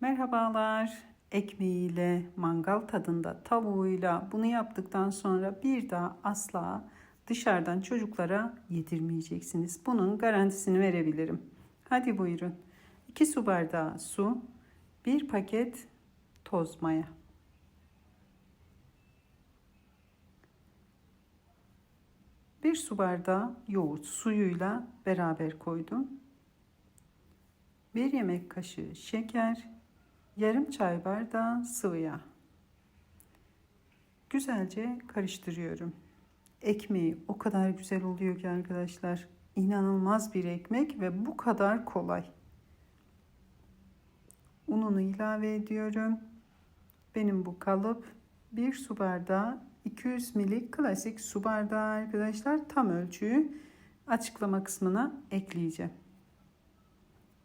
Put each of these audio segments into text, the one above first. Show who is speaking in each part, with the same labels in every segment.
Speaker 1: Merhabalar. Ekmeğiyle, mangal tadında tavuğuyla bunu yaptıktan sonra bir daha asla dışarıdan çocuklara yedirmeyeceksiniz. Bunun garantisini verebilirim. Hadi buyurun. 2 su bardağı su, 1 paket toz maya. Bir su bardağı yoğurt suyuyla beraber koydum. Bir yemek kaşığı şeker, yarım çay bardağı sıvı yağ. Güzelce karıştırıyorum. Ekmeği o kadar güzel oluyor ki arkadaşlar. İnanılmaz bir ekmek ve bu kadar kolay. Ununu ilave ediyorum. Benim bu kalıp bir su bardağı 200 ml klasik su bardağı arkadaşlar tam ölçüyü açıklama kısmına ekleyeceğim.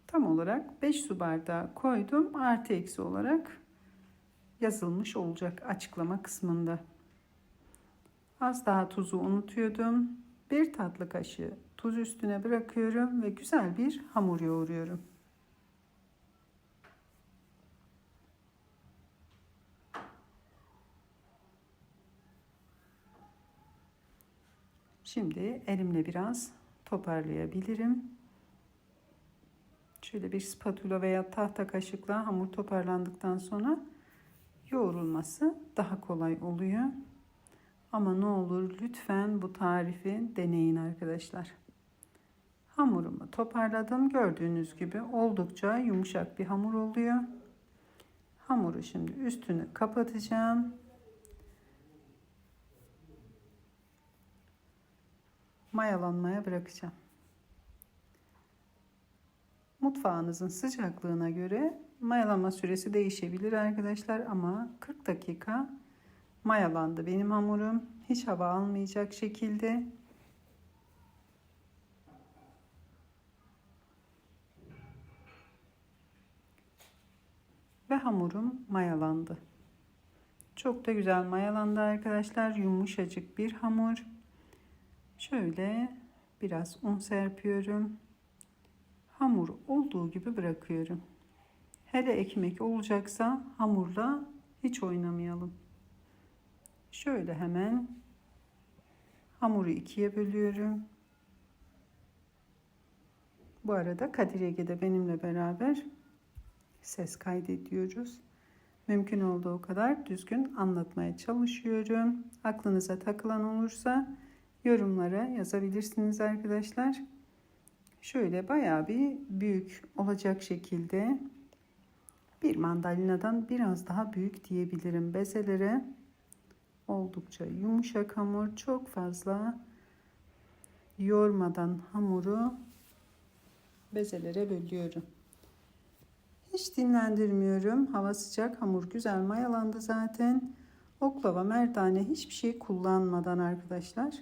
Speaker 1: Tam olarak 5 su bardağı koydum. Artı eksi olarak yazılmış olacak açıklama kısmında. Az daha tuzu unutuyordum. Bir tatlı kaşığı tuz üstüne bırakıyorum ve güzel bir hamur yoğuruyorum. Şimdi elimle biraz toparlayabilirim. Şöyle bir spatula veya tahta kaşıkla hamur toparlandıktan sonra yoğrulması daha kolay oluyor. Ama ne olur lütfen bu tarifi deneyin arkadaşlar. Hamurumu toparladım. Gördüğünüz gibi oldukça yumuşak bir hamur oluyor. Hamuru şimdi üstünü kapatacağım. Mayalanmaya bırakacağım. Mutfağınızın sıcaklığına göre mayalama süresi değişebilir arkadaşlar ama 40 dakika mayalandı benim hamurum. Hiç hava almayacak şekilde. Ve hamurum mayalandı. Çok da güzel mayalandı arkadaşlar. Yumuşacık bir hamur. Şöyle biraz un serpiyorum. Hamur olduğu gibi bırakıyorum. Hele ekmek olacaksa hamurla hiç oynamayalım. Şöyle hemen hamuru ikiye bölüyorum. Bu arada Kadir Ege de benimle beraber ses kaydediyoruz. Mümkün olduğu kadar düzgün anlatmaya çalışıyorum. Aklınıza takılan olursa yorumlara yazabilirsiniz arkadaşlar. Şöyle bayağı bir büyük olacak şekilde bir mandalinadan biraz daha büyük diyebilirim bezelere. Oldukça yumuşak hamur. Çok fazla yormadan hamuru bezelere bölüyorum. Hiç dinlendirmiyorum. Hava sıcak. Hamur güzel mayalandı zaten. Oklava, merdane hiçbir şey kullanmadan arkadaşlar.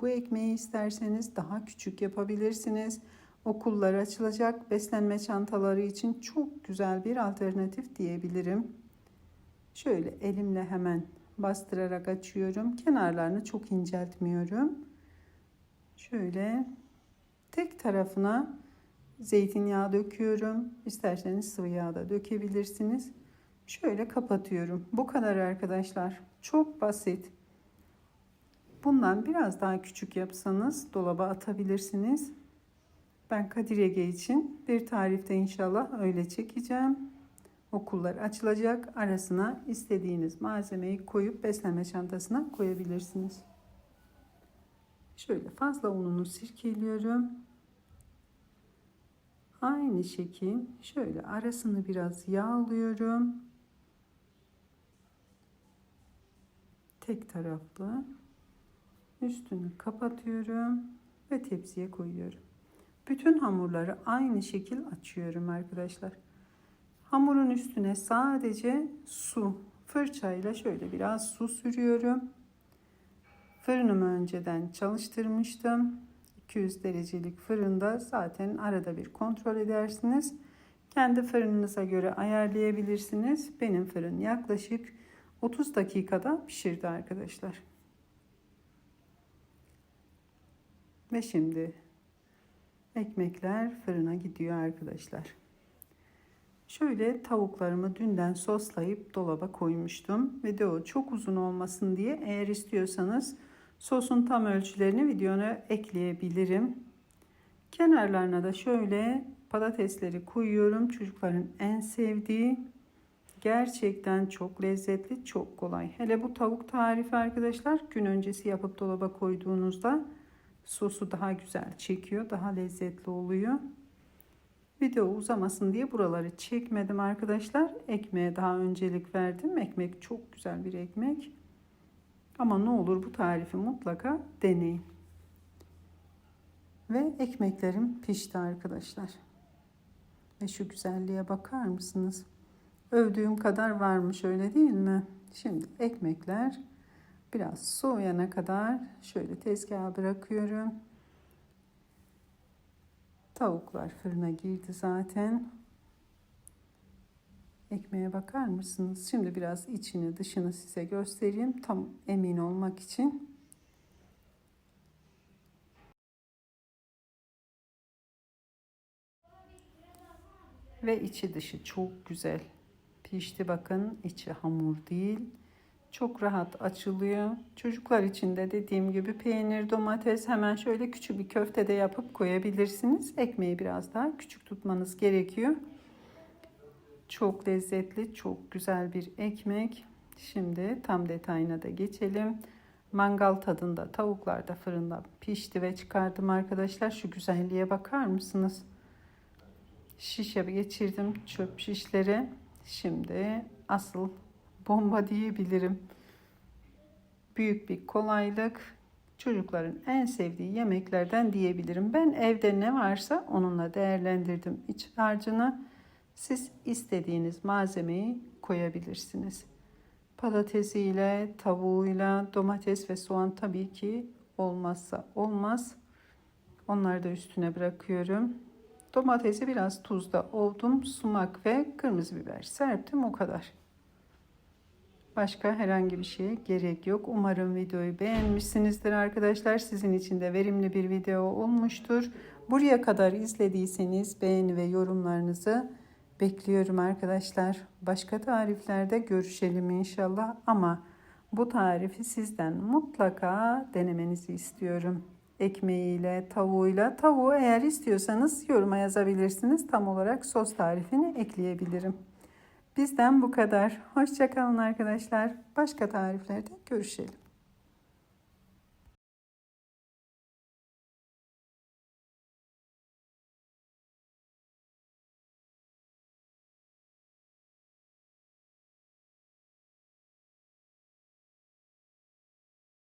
Speaker 1: Bu ekmeği isterseniz daha küçük yapabilirsiniz. Okullar açılacak beslenme çantaları için çok güzel bir alternatif diyebilirim. Şöyle elimle hemen bastırarak açıyorum. Kenarlarını çok inceltmiyorum. Şöyle tek tarafına zeytinyağı döküyorum. İsterseniz sıvı yağ da dökebilirsiniz. Şöyle kapatıyorum. Bu kadar arkadaşlar. Çok basit. Bundan biraz daha küçük yapsanız dolaba atabilirsiniz. Ben Kadir Ege için bir tarifte inşallah öyle çekeceğim. Okullar açılacak. Arasına istediğiniz malzemeyi koyup beslenme çantasına koyabilirsiniz. Şöyle fazla ununu sirkeliyorum. Aynı şekil şöyle arasını biraz yağlıyorum. Tek taraflı üstünü kapatıyorum ve tepsiye koyuyorum. Bütün hamurları aynı şekil açıyorum arkadaşlar. Hamurun üstüne sadece su fırçayla şöyle biraz su sürüyorum. Fırınımı önceden çalıştırmıştım. 200 derecelik fırında zaten arada bir kontrol edersiniz. Kendi fırınınıza göre ayarlayabilirsiniz. Benim fırın yaklaşık 30 dakikada pişirdi arkadaşlar. Ve şimdi ekmekler fırına gidiyor arkadaşlar. Şöyle tavuklarımı dünden soslayıp dolaba koymuştum. Video çok uzun olmasın diye eğer istiyorsanız sosun tam ölçülerini videona ekleyebilirim. Kenarlarına da şöyle patatesleri koyuyorum. Çocukların en sevdiği gerçekten çok lezzetli, çok kolay. Hele bu tavuk tarifi arkadaşlar gün öncesi yapıp dolaba koyduğunuzda sosu daha güzel çekiyor, daha lezzetli oluyor. Video uzamasın diye buraları çekmedim arkadaşlar. Ekmeğe daha öncelik verdim. Ekmek çok güzel bir ekmek. Ama ne olur bu tarifi mutlaka deneyin. Ve ekmeklerim pişti arkadaşlar. Ve şu güzelliğe bakar mısınız? Övdüğüm kadar varmış öyle değil mi? Şimdi ekmekler biraz soğuyana kadar şöyle tezgaha bırakıyorum. Tavuklar fırına girdi zaten. Ekmeğe bakar mısınız? Şimdi biraz içini dışını size göstereyim. Tam emin olmak için. Ve içi dışı çok güzel pişti bakın. içi hamur değil. Çok rahat açılıyor. Çocuklar için de dediğim gibi peynir, domates hemen şöyle küçük bir köfte de yapıp koyabilirsiniz. Ekmeği biraz daha küçük tutmanız gerekiyor. Çok lezzetli, çok güzel bir ekmek. Şimdi tam detayına da geçelim. Mangal tadında tavuklar da fırında pişti ve çıkardım arkadaşlar. Şu güzelliğe bakar mısınız? Şişe geçirdim çöp şişleri. Şimdi asıl bomba diyebilirim. Büyük bir kolaylık. Çocukların en sevdiği yemeklerden diyebilirim. Ben evde ne varsa onunla değerlendirdim iç harcını. Siz istediğiniz malzemeyi koyabilirsiniz. Patatesiyle, tavuğuyla, domates ve soğan tabii ki olmazsa olmaz. Onları da üstüne bırakıyorum. Domatesi biraz tuzda ovdum. Sumak ve kırmızı biber serptim. O kadar. Başka herhangi bir şeye gerek yok. Umarım videoyu beğenmişsinizdir arkadaşlar. Sizin için de verimli bir video olmuştur. Buraya kadar izlediyseniz beğeni ve yorumlarınızı bekliyorum arkadaşlar. Başka tariflerde görüşelim inşallah ama bu tarifi sizden mutlaka denemenizi istiyorum. Ekmeğiyle, tavuğuyla. Tavuğu eğer istiyorsanız yoruma yazabilirsiniz. Tam olarak sos tarifini ekleyebilirim. Bizden bu kadar. Hoşçakalın arkadaşlar. Başka tariflerde görüşelim.